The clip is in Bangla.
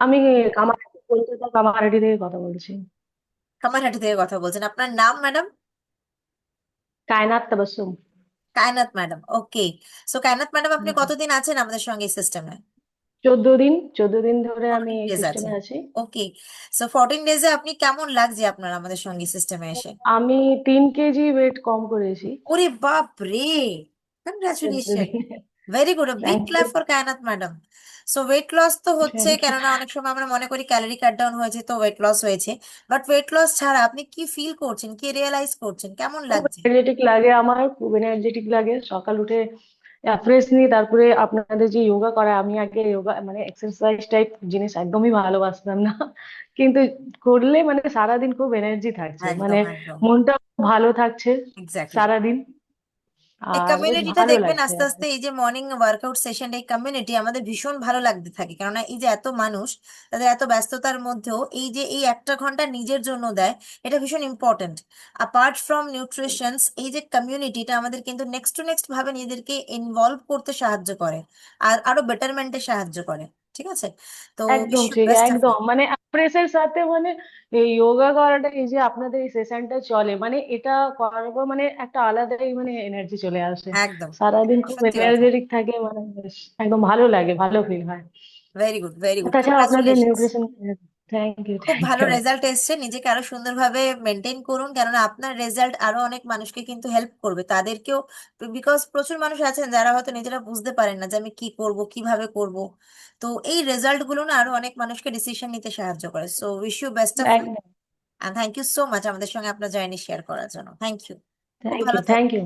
আমি কামারহাটি কলকাতা কামারহাটি থেকে কথা বলছি। কামারহাটি থেকে কথা বলছেন। আপনার নাম madam? Kainat Tabassum Kainat madam okay. So Kainat madam আপনি কতদিন আছেন আমাদের সঙ্গে এই সিস্টেমে চোদ্দ দিন চোদ্দ দিন ধরে আমি এই ডেজ সিস্টেমে আছি। ওকে। সো ফোরটিন ডেজে আপনি কেমন লাগছে আপনার আমাদের সঙ্গে সিস্টেমে এসে? আমি তিন কেজি ওয়েট কম করেছি। ওরে বাপ রে congratulation very good big clap for Kainat madam so weight loss তো হচ্ছে কেননা অনেক সময় আমরা মনে করি ক্যালোরি কাট ডাউন হয়েছে তো ওয়েট লস হয়েছে। বাট ওয়েট লস ছাড়া আপনি কি ফিল করছেন কি রিয়েলাইজ করছেন? কেমন লাগছে? এনার্জেটিক লাগে আমার খুব এনার্জেটিক লাগে। সকাল উঠে ফ্রেশ নিই তারপরে আপনাদের যে যোগা করায় আমি আগে যোগা মানে এক্সারসাইজ টাইপ জিনিস একদমই ভালোবাসতাম না। কিন্তু করলে মানে সারাদিন খুব এনার্জি থাকছে। মানে মনটা ভালো থাকছে সারাদিন। এই কমিউনিটিটা দেখবেন আস্তে আস্তে এই যে মর্নিং ওয়ার্কআউট সেশন এই কমিউনিটি আমাদের ভীষণ ভালো লাগতে থাকে। কেননা এই যে এত মানুষ তাদের এত ব্যস্ততার মধ্যেও এই যে এই একটা ঘণ্টা নিজের জন্য দেয় এটা ভীষণ ইম্পর্টেন্ট অ্যাপার্ট ফ্রম নিউট্রিশনস এই যে কমিউনিটিটা আমাদের কিন্তু নেক্সট টু নেক্সট ভাবে নিজেদেরকে ইনভলভ করতে সাহায্য করে আর আরও বেটারমেন্টে সাহায্য করে। ঠিক আছে? তো একদম ঠিক বেস্ট একদম। মানে প্রেসের সাথে মানে এই যোগা করাটা এই যে আপনাদের এই সেশনটা চলে মানে এটা করার পর মানে একটা আলাদাই মানে এনার্জি চলে আসে। একদম। সারাদিন খুব সত্যি কথা। এনার্জেটিক থাকে মানে বেশ একদম ভালো লাগে ভালো ফিল হয়। ভেরি গুড ভেরি গুড তাছাড়া আপনাদের কংগ্রাচুলেশনস নিউট্রিশন থ্যাংক ইউ খুব থ্যাংক ভালো ইউ রেজাল্ট এসছে। নিজেকে আরও সুন্দরভাবে মেনটেন করুন। কেননা আপনার রেজাল্ট আরও অনেক মানুষকে কিন্তু হেল্প করবে। তাদেরকেও বিকজ প্রচুর মানুষ আছেন যারা হয়তো নিজেরা বুঝতে পারেন না যে আমি কি করব কীভাবে করব। তো এই রেজাল্টগুলো না আরও অনেক মানুষকে ডিসিশন নিতে সাহায্য করে। So wish you best of একদম। থ্যাংক ইউ সো মাচ আমাদের সঙ্গে আপনার জার্নি শেয়ার করার জন্য। থ্যাংক ইউ খুব থ্যাংক ভালো ইউ থ্যাংক থাকবেন ইউ